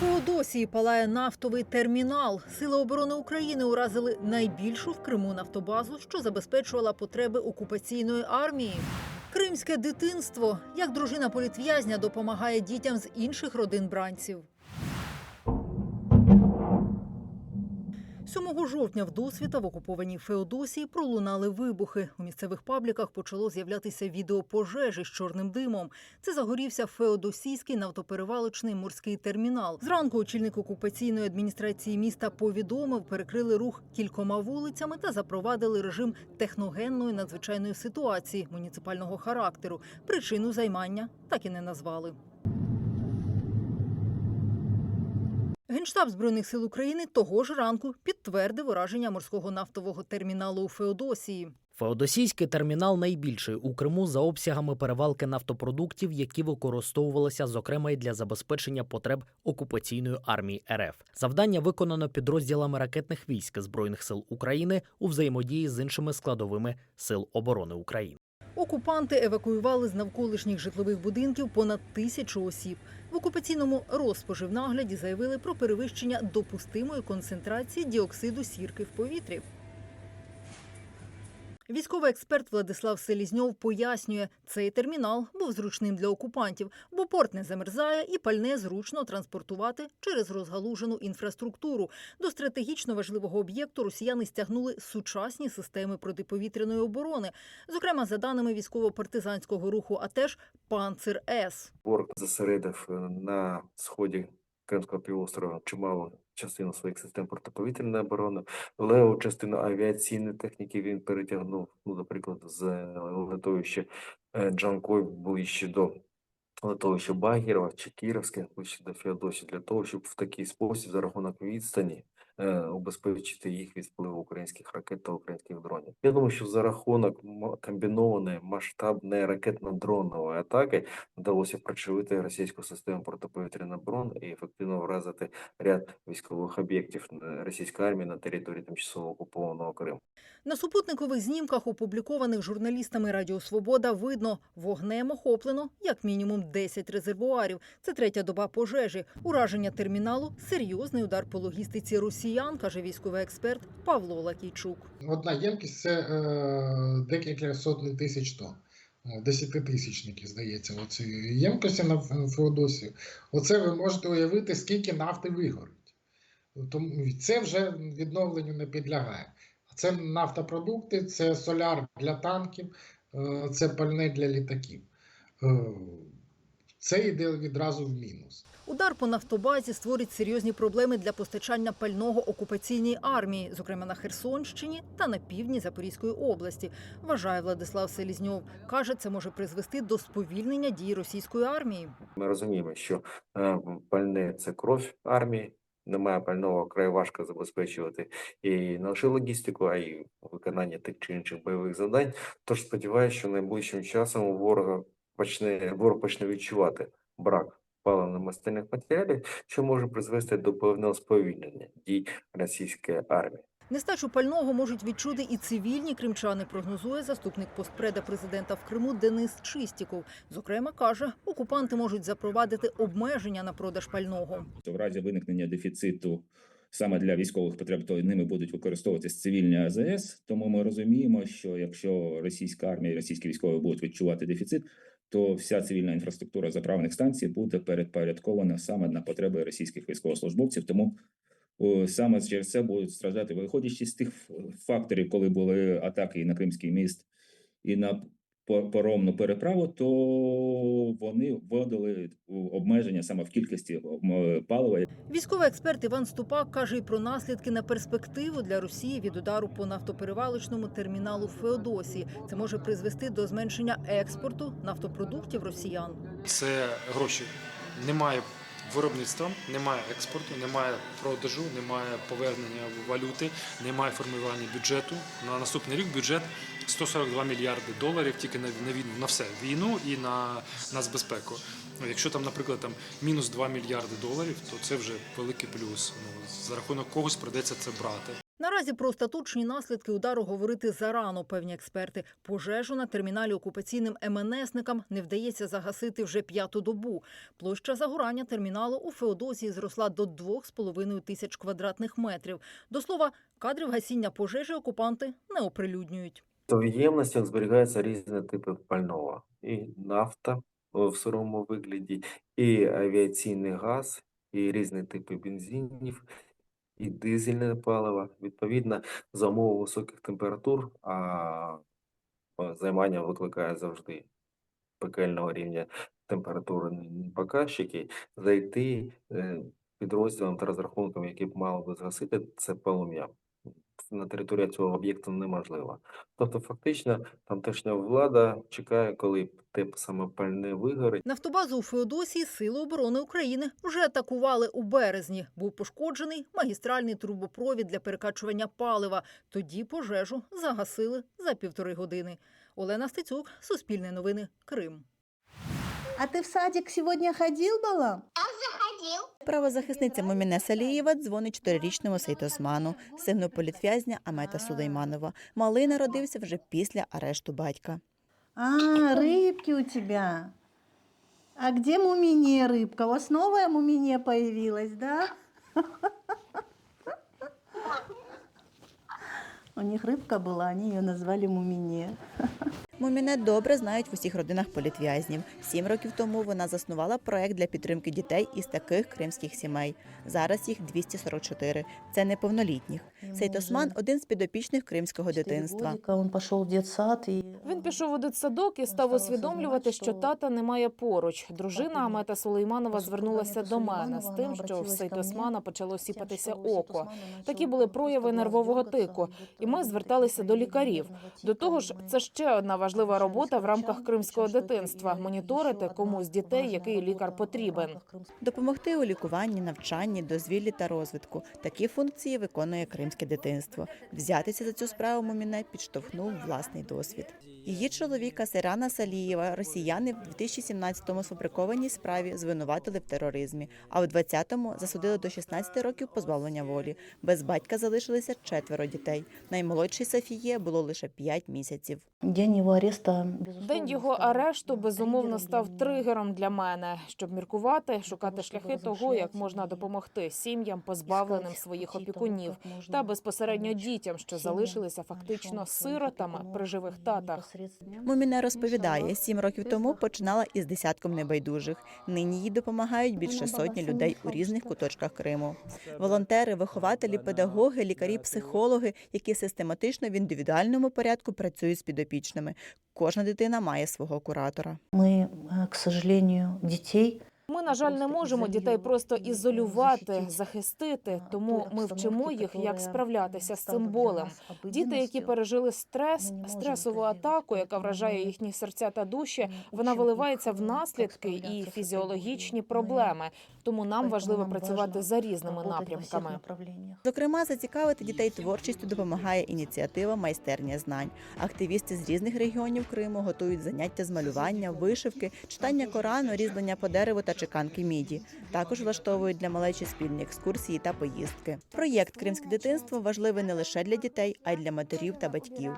Феодосії палає нафтовий термінал. Сили оборони України уразили найбільшу в Криму нафтобазу, що забезпечувала потреби окупаційної армії. Кримське дитинство, як дружина політв'язня допомагає дітям з інших родин бранців. 7 жовтня в досвіта в окупованій Феодосії пролунали вибухи. У місцевих пабліках почало з'являтися відео пожежі з чорним димом. Це загорівся Феодосійський нафтоперевалочний морський термінал. Зранку очільник окупаційної адміністрації міста повідомив, перекрили рух кількома вулицями та запровадили режим техногенної надзвичайної ситуації муніципального характеру. Причину займання так і не назвали. Генштаб збройних сил України того ж ранку підтвердив ураження морського нафтового терміналу у Феодосії. Феодосійський термінал найбільший у Криму за обсягами перевалки нафтопродуктів, які використовувалися зокрема й для забезпечення потреб окупаційної армії РФ. Завдання виконано підрозділами ракетних військ збройних сил України у взаємодії з іншими складовими сил оборони України. Окупанти евакуювали з навколишніх житлових будинків понад тисячу осіб. В окупаційному розпоживнагляді заявили про перевищення допустимої концентрації діоксиду сірки в повітрі. Військовий експерт Владислав Селізньов пояснює, цей термінал був зручним для окупантів, бо порт не замерзає і пальне зручно транспортувати через розгалужену інфраструктуру. До стратегічно важливого об'єкту росіяни стягнули сучасні системи протиповітряної оборони. Зокрема, за даними військово-партизанського руху, а теж Панцир С. Порт зосередив е, на сході Кримського півострова чимало частину своїх систем протиповітряної оборони. Леву частину авіаційної техніки він перетягнув, ну, наприклад, з летовища литовища е, Джанкой ближче до литовища Багірова чи Кіровське, ближче до Феодосії, для того, щоб в такий спосіб за рахунок відстані е, убезпечити їх від впливу українських ракет та українських дронів. Я думаю, що за рахунок комбінованої масштабної ракетно-дронової атаки вдалося прочивити російську систему протиповітряної оборони і ефективно вразити ряд військових об'єктів е, російської армії на території тимчасово окупованого Криму. На супутникових знімках, опублікованих журналістами Радіо Свобода, видно, вогнем охоплено як мінімум 10 резервуарів. Це третя доба пожежі. Ураження терміналу серйозний удар по логістиці росіян, каже військовий експерт Павло Лакійчук. Одна ємкість це е, декілька сотень тисяч тонн. Е, Десятитисячники, здається, оці ємкості на Фе- Феодосію. Оце ви можете уявити, скільки нафти вигорить. Тому це вже відновленню не підлягає. Це нафтопродукти, це соляр для танків, е, це пальне для літаків. Це йде відразу в мінус. Удар по нафтобазі створить серйозні проблеми для постачання пального окупаційній армії, зокрема на Херсонщині та на півдні Запорізької області. Вважає Владислав Селізньов. каже, це може призвести до сповільнення дій російської армії. Ми розуміємо, що е, пальне це кров армії. Немає пального край важко забезпечувати і не лише логістику, а й виконання тих чи інших бойових завдань. Тож сподіваюся, що найближчим часом у ворога почне ворог почне відчувати брак паливно-мастильних матеріалів, що може призвести до певного сповільнення дій російської армії. Нестачу пального можуть відчути і цивільні кримчани, прогнозує заступник постпреда президента в Криму Денис Чистіков. Зокрема, каже, окупанти можуть запровадити обмеження на продаж пального. в разі виникнення дефіциту саме для військових потреб, то ними будуть використовуватись цивільні АЗС. Тому ми розуміємо, що якщо російська армія і російські військові будуть відчувати дефіцит, то вся цивільна інфраструктура заправних станцій буде передпорядкована саме на потреби російських військовослужбовців. Тому саме через це будуть страждати, виходячи з тих факторів, коли були атаки і на Кримський міст, і на паромну переправу, то вони вводили обмеження саме в кількості м, палива, Військовий експерт Іван Ступак каже і про наслідки на перспективу для Росії від удару по нафтоперевалочному терміналу в Феодосії. Це може призвести до зменшення експорту нафтопродуктів росіян. Це гроші. Немає виробництва, немає експорту, немає продажу, немає повернення валюти, немає формування бюджету. На наступний рік бюджет 142 мільярди доларів тільки на, війну, на все війну і на нацбезпеку. Ну, якщо там, наприклад, там мінус 2 мільярди доларів, то це вже великий плюс. Ну за рахунок когось придеться це брати. Наразі про остаточні наслідки удару говорити зарано, певні експерти. Пожежу на терміналі окупаційним МНСникам не вдається загасити вже п'яту добу. Площа загорання терміналу у Феодосії зросла до 2,5 тисяч квадратних метрів. До слова, кадрів гасіння пожежі окупанти не оприлюднюють. В ємностях зберігаються різні типи пального. І нафта в сирому вигляді, і авіаційний газ, і різні типи бензинів, і дизельне паливо. Відповідно, за умови високих температур, а е, займання викликає завжди пекельного рівня температурні показчики, зайти е, підрозділом та розрахунком, які б мали би згасити це полум'я. На території цього об'єкту неможливо. Тобто, фактично, тамтешня влада чекає, коли те саме пальне вигорить. Нафтобазу у Феодосії Сили оборони України вже атакували у березні. Був пошкоджений магістральний трубопровід для перекачування палива. Тоді пожежу загасили за півтори години. Олена Стецюк, Суспільне новини, Крим. А ти в садик сьогодні ходив була? Правозахисниця Моміне Салієва дзвонить чотирирічному Сейтосману, сину політв'язня Амета Сулейманова. Малий народився вже після арешту батька. А, рыбки у тебя. А где мумине рыбка? У вас новая мумине появилась, да? У них рыбка была, они ее назвали мумине. Моміне добре знають в усіх родинах політв'язнів. Сім років тому вона заснувала проект для підтримки дітей із таких кримських сімей. Зараз їх 244. Це неповнолітніх. Сейтосман один з підопічних кримського дитинства. Он пошел в детсад. Він пішов у дитсадок і став усвідомлювати, що тата немає поруч. Дружина Амета Сулейманова звернулася до мене з тим, що в Сейтосмана почало сіпатися око. Такі були прояви нервового тику, і ми зверталися до лікарів. До того ж, це ще одна важлива робота в рамках кримського дитинства моніторити кому з дітей який лікар потрібен. Допомогти у лікуванні, навчанні, дозвіллі та розвитку. Такі функції виконує кримське дитинство. Взятися за цю справу Муміне підштовхнув власний досвід. Її чоловіка Серана Салієва росіяни в 2017-му сфабрикованій справі звинуватили в тероризмі, а в 20-му засудили до 16 років позбавлення волі. Без батька залишилися четверо дітей. Наймолодшій Софіє було лише 5 місяців. День его ареста, День його арешту безумовно став тригером для мене, щоб міркувати, шукати шляхи того, як можна допомогти сім'ям, позбавленим своїх опікунів, та безпосередньо дітям, що залишилися фактично сиротами при живих татах. Муміне розповідає, сім років тому починала із десятком небайдужих. Нині їй допомагають більше сотні людей у різних куточках Криму. Волонтери, вихователі, педагоги, лікарі, психологи, які систематично в індивідуальному порядку працюють з підопічними. Кожна дитина має свого куратора. Мы, э, к сожалению, детей Ми, на жаль, не можемо дітей просто ізолювати, захистити, тому ми вчимо їх, як справлятися з цим болем. Діти, які пережили стрес, стресову атаку, яка вражає їхні серця та душі, вона виливається в наслідки і фізіологічні проблеми. Тому нам важливо працювати за різними напрямками. Зокрема, зацікавити дітей творчістю допомагає ініціатива майстерня знань. Активісти з різних регіонів Криму готують заняття з малювання, вишивки, читання Корану, різьблення по дереву та чеканки міді. Також влаштовують для малечі спільні екскурсії та поїздки. Проєкт Кримське дитинство важливий не лише для дітей, а й для матерів та батьків.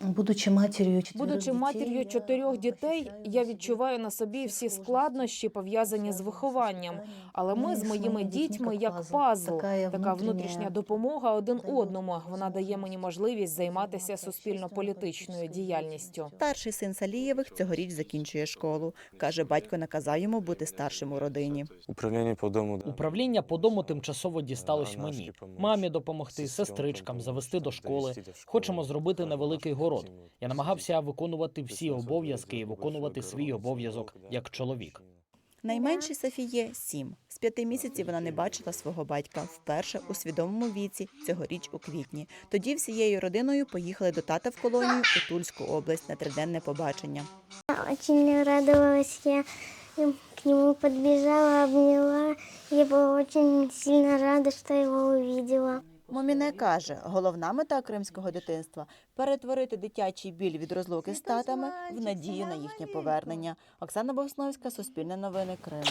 Будучи матерью четверых Будучи матір'ю чотирьох дітей, я відчуваю на собі всі складнощі, пов'язані з вихованням. Але ми з моїми дітьми як пазл, така внутрішня допомога один одному. Вона дає мені можливість займатися суспільно-політичною діяльністю. Старший син Салієвих цьогоріч закінчує школу. Каже, батько наказав йому бути старшим у родині. Управління по дому Управління по дому тимчасово дісталось мені. Мамі допомогти, сестричкам, завести до школи. Хочемо зробити невеликий город. Я намагався виконувати всі обов'язки і виконувати свій обов'язок як чоловік. Найменшій Софіє сім. З п'яти місяців вона не бачила свого батька вперше у свідомому віці цьогоріч у квітні. Тоді всією родиною поїхали до тата в колонію у Тульську область на триденне побачення. Очень радовалась я, к нему подбежала, обняла. Я была очень сильно рада, что его увидела. Моміне каже, головна мета кримського дитинства перетворити дитячий біль від розлуки з татами в надію на їхнє повернення. Оксана Босновська, Суспільне новини, Крим.